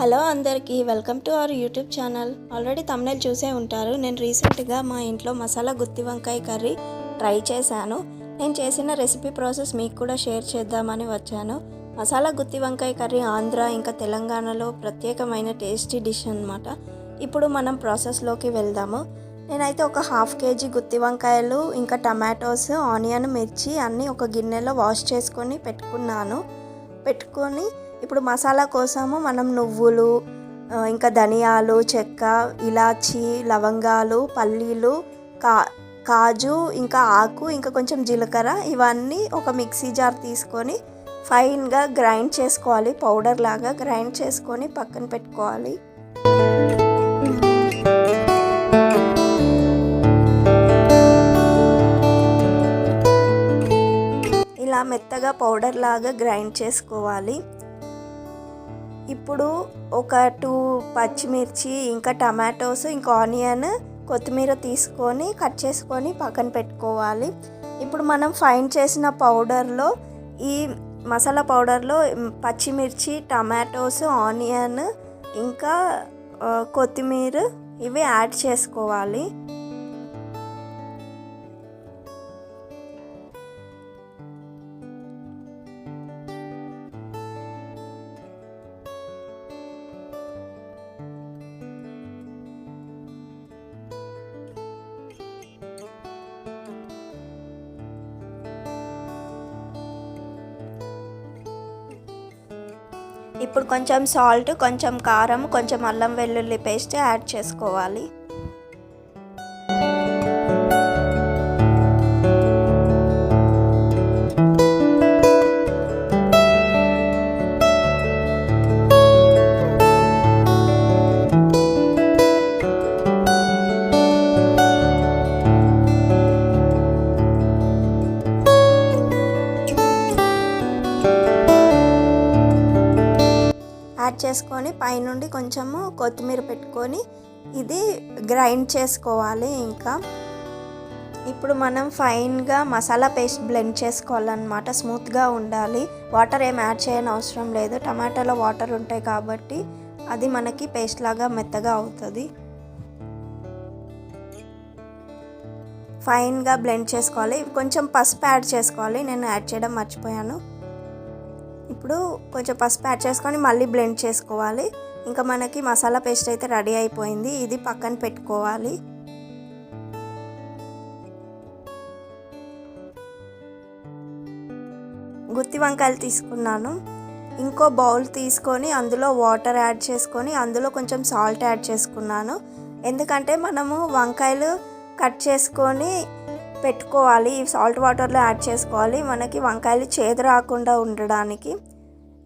Hello అందరికీ welcome to our YouTube channel. Already thumbnail చూసే ఉంటారు. నేను రీసెంట్గా మా ఇంట్లో మసాలా గుత్తి వంకాయ కర్రీ ట్రై చేశాను. నేను చేసిన రెసిపీ ప్రాసెస్ మీకు కూడా షేర్ చేద్దామని వచ్చాను. మసాలా గుత్తి వంకాయ కర్రీ ఆంధ్ర ఇంకా తెలంగాణలో ప్రత్యేకమైన టేస్టీ డిష్ అనమాట ఇప్పుడు మనం ప్రాసెస్లోకి వెళ్దాము. నేనైతే ఒక హాఫ్ కేజీ గుత్తి వంకాయలు ఇంకా టమాటోస్ ఆనియన్ మిర్చి అన్నీ ఒక గిన్నెలో వాష్ చేసుకొని పెట్టుకున్నాను. పెట్టుకొని ఇప్పుడు మసాలా కోసము మనం నువ్వులు ఇంకా ధనియాలు చెక్క ఇలాచి లవంగాలు పల్లీలు కా కాజు ఇంకా ఆకు ఇంకా కొంచెం జీలకర్ర ఇవన్నీ ఒక మిక్సీ జార్ తీసుకొని ఫైన్గా గ్రైండ్ చేసుకోవాలి. పౌడర్ లాగా గ్రైండ్ చేసుకొని పక్కన పెట్టుకోవాలి. ఇలా మెత్తగా పౌడర్ లాగా గ్రైండ్ చేసుకోవాలి. ఇప్పుడు ఒక టూ పచ్చిమిర్చి ఇంకా టమాటోస్ ఇంకా ఆనియన్ కొత్తిమీర తీసుకొని కట్ చేసుకొని పక్కన పెట్టుకోవాలి. ఇప్పుడు మనం ఫైన్ చేసిన పౌడర్లో ఈ మసాలా పౌడర్లో పచ్చిమిర్చి టమాటోస్ ఆనియన్ ఇంకా కొత్తిమీర ఇవి యాడ్ చేసుకోవాలి. ఇప్పుడు కొంచెం సాల్ట్ కొంచెం కారం కొంచెం అల్లం వెల్లుల్లి పేస్ట్ యాడ్ చేసుకోవాలి. చేసుకొని పైనుండి కొంచెము కొత్తిమీర పెట్టుకొని ఇది గ్రైండ్ చేసుకోవాలి ఇంకా. ఇప్పుడు మనం ఫైన్గా మసాలా పేస్ట్ బ్లెండ్ చేసుకోవాలన్నమాట స్మూత్గా ఉండాలి. వాటర్ ఏం యాడ్ చేయని అవసరం లేదు టమాటాలో వాటర్ ఉంటాయి కాబట్టి అది మనకి పేస్ట్ లాగా మెత్తగా అవుతుంది. ఫైన్గా బ్లెండ్ చేసుకోవాలి. కొంచెం పసుపు యాడ్ చేసుకోవాలి నేను యాడ్ చేయడం మర్చిపోయాను. ఇప్పుడు కొంచెం పసుపు యాడ్ చేసుకొని మళ్ళీ బ్లెండ్ చేసుకోవాలి. ఇంకా మనకి మసాలా పేస్ట్ అయితే రెడీ అయిపోయింది. ఇది పక్కన పెట్టుకోవాలి. గుత్తి వంకాయలు తీసుకున్నాను. ఇంకో బౌల్ తీసుకొని అందులో వాటర్ యాడ్ చేసుకొని అందులో కొంచెం సాల్ట్ యాడ్ చేసుకున్నాను. ఎందుకంటే మనము వంకాయలు కట్ చేసుకొని పెట్టుకోవాలి సాల్ట్ వాటర్లో యాడ్ చేసుకోవాలి. మనకి వంకాయలు చేదు రాకుండా ఉండడానికి.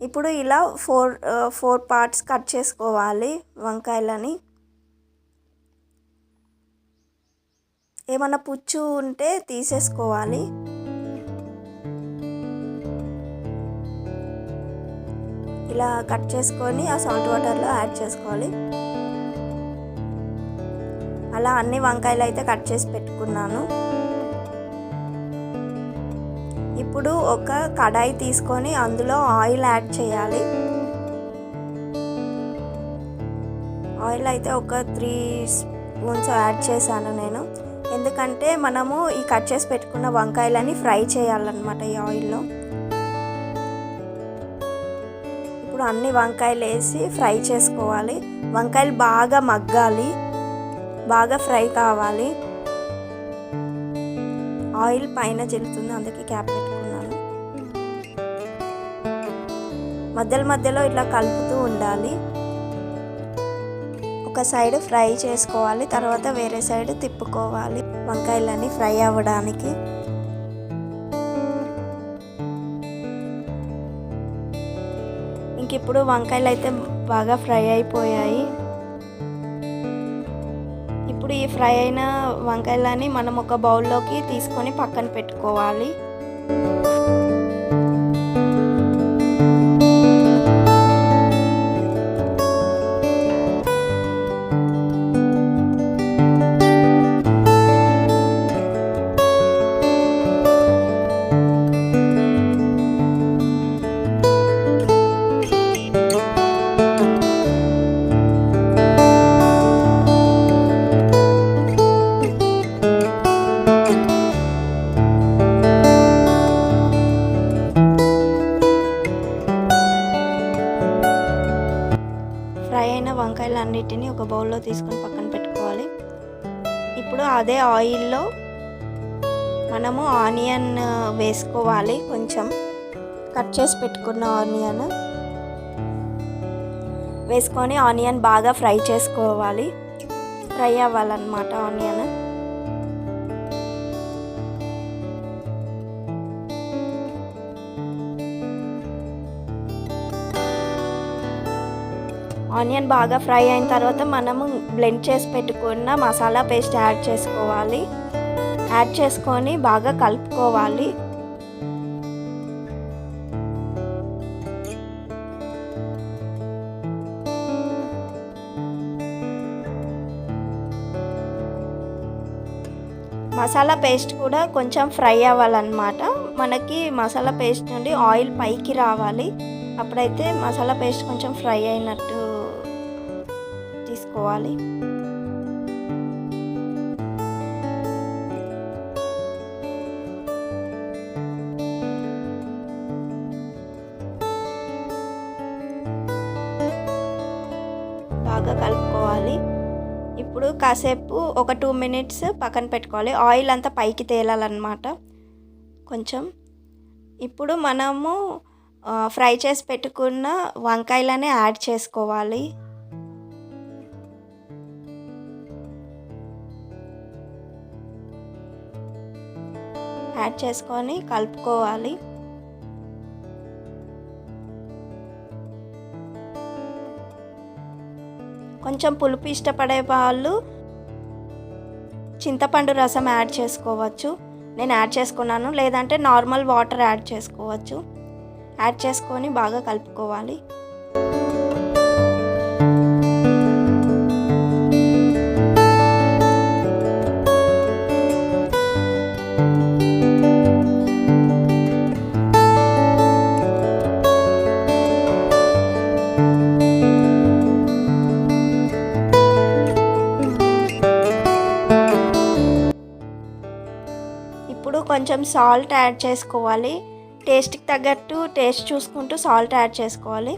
ఇప్పుడు ఇలా ఫోర్ ఫోర్ పార్ట్స్ కట్ చేసుకోవాలి వంకాయలని. ఏమన్నా పుచ్చు ఉంటే తీసేసుకోవాలి. ఇలా కట్ చేసుకొని ఆ సాల్ట్ వాటర్లో యాడ్ చేసుకోవాలి. అలా అన్ని వంకాయలు అయితే కట్ చేసి పెట్టుకున్నాను. ఇప్పుడు ఒక కడాయి తీసుకొని అందులో ఆయిల్ యాడ్ చేయాలి. ఆయిల్ అయితే ఒక త్రీ స్పూన్స్ యాడ్ చేశాను నేను. ఎందుకంటే మనము ఈ కట్ చేసి పెట్టుకున్న వంకాయలని ఫ్రై చేయాలన్నమాట ఈ ఆయిల్లో. ఇప్పుడు అన్ని వంకాయలు వేసి ఫ్రై చేసుకోవాలి. వంకాయలు బాగా మగ్గాలి. బాగా ఫ్రై కావాలి. ఆయిల్ పైన చెల్లుతుంది అందుకే క్యాప్ పెట్టుకున్నాను. మధ్యలో మధ్యలో ఇట్లా కలుపుతూ ఉండాలి. ఒక సైడ్ ఫ్రై చేసుకోవాలి తర్వాత వేరే సైడ్ తిప్పుకోవాలి. వంకాయలన్నీ ఫ్రై అవ్వడానికి. ఇంక ఇప్పుడు వంకాయలు అయితే బాగా ఫ్రై అయిపోయాయి. ఇప్పుడు ఈ ఫ్రై అయిన వంకాయలని మనం ఒక బౌల్లోకి తీసుకొని పక్కన పెట్టుకోవాలి. బౌల్లో తీసుకొని పక్కన పెట్టుకోవాలి. ఇప్పుడు అదే ఆయిల్లో మనము ఆనియన్ వేసుకోవాలి కొంచెం. కట్ చేసి పెట్టుకున్న ఆనియన్. వేసుకొని ఆనియన్ బాగా ఫ్రై చేసుకోవాలి. ఫ్రై అవ్వాలన్నమాట ఆనియన్. ఆనియన్ బాగా ఫ్రై అయిన తర్వాత మనము బ్లెండ్ చేసి పెట్టుకున్న మసాలా పేస్ట్ యాడ్ చేసుకోవాలి. యాడ్ చేసుకొని బాగా కలుపుకోవాలి. మసాలా పేస్ట్ కూడా కొంచెం ఫ్రై అవ్వాలన్నమాట. మనకి మసాలా పేస్ట్ నుండి ఆయిల్ పైకి రావాలి. అప్పుడైతే మసాలా పేస్ట్ కొంచెం ఫ్రై అయినట్టు తీసుకోవాలి బాగా కలుపుకోవాలి. ఇప్పుడు కాసేపు ఒక టూ మినిట్స్ పక్కన పెట్టుకోవాలి. ఆయిల్ అంతా పైకి తేలాలన్నమాట. కొంచెం. ఇప్పుడు మనము ఫ్రై చేసి పెట్టుకున్న వంకాయలనే యాడ్ చేసుకోవాలి. యాడ్ చేసుకొని కలుపుకోవాలి. కొంచెం పులుపు ఇష్టపడే వాళ్ళు చింతపండు రసం యాడ్ చేసుకోవచ్చు. నేను యాడ్ చేసుకున్నాను. లేదంటే నార్మల్ వాటర్ యాడ్ చేసుకోవచ్చు. యాడ్ చేసుకొని బాగా కలుపుకోవాలి. కొంచెం సాల్ట్ యాడ్ చేసుకోవాలి. టేస్ట్కి తగ్గట్టు టేస్ట్ చూసుకుంటూ సాల్ట్ యాడ్ చేసుకోవాలి.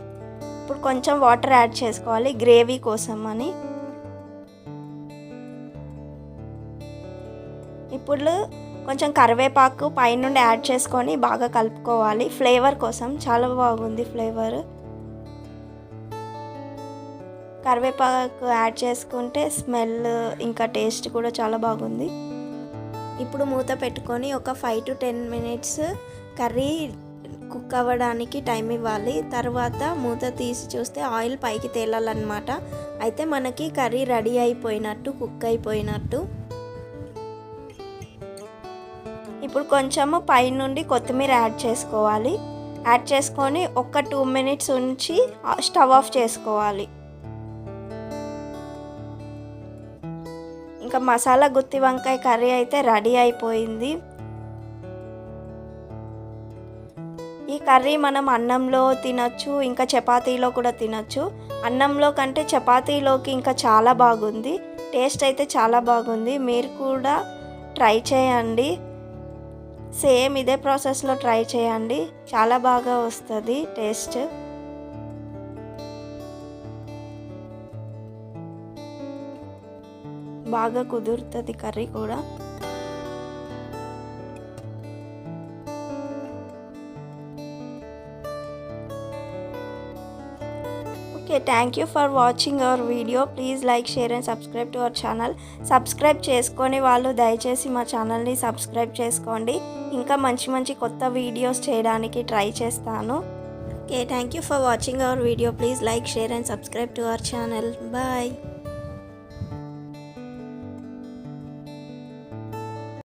ఇప్పుడు కొంచెం వాటర్ యాడ్ చేసుకోవాలి గ్రేవీ కోసం అని. ఇప్పుడు కొంచెం కరివేపాకు పైనుండి యాడ్ చేసుకొని బాగా కలుపుకోవాలి. ఫ్లేవర్ కోసం చాలా బాగుంది ఫ్లేవర్. కరివేపాకు యాడ్ చేసుకుంటే స్మెల్ ఇంకా టేస్ట్ కూడా చాలా బాగుంది. ఇప్పుడు మూత పెట్టుకొని ఒక five to ten minutes curry cook అవ్వడానికి టైం ఇవ్వాలి. తర్వాత మూత తీసి చూస్తే ఆయిల్ పైకి తేలాలన్నమాట. అయితే మనకి కర్రీ రెడీ అయిపోయినట్టు కుక్ అయిపోయినట్టు. ఇప్పుడు కొంచెము పైనుండి కొత్తిమీర యాడ్ చేసుకోవాలి. యాడ్ చేసుకొని ఒక టూ మినిట్స్ ఉంచి స్టవ్ ఆఫ్ చేసుకోవాలి. ఇంకా మసాలా గుత్తి వంకాయ కర్రీ అయితే రెడీ అయిపోయింది. ఈ కర్రీ మనం అన్నంలో తినచ్చు ఇంకా చపాతీలో కూడా తినచ్చు. అన్నంలో కంటే చపాతీలోకి ఇంకా చాలా బాగుంది. టేస్ట్ అయితే చాలా బాగుంది. మీరు కూడా ట్రై చేయండి. సేమ్ ఇదే ప్రాసెస్లో ట్రై చేయండి. చాలా బాగా వస్తుంది టేస్ట్. బాగా కుదురుతుంది కర్రీ కూడా. Okay thank you for watching our video please like share and subscribe to our channel subscribe చేసుకొని వాళ్ళు దయచేసి మా ఛానల్ని సబ్స్క్రైబ్ చేసుకోండి. ఇంకా మంచి మంచి కొత్త వీడియోస్ చేయడానికి ట్రై చేస్తాను. Okay thank you for watching our video please like share and subscribe to our channel bye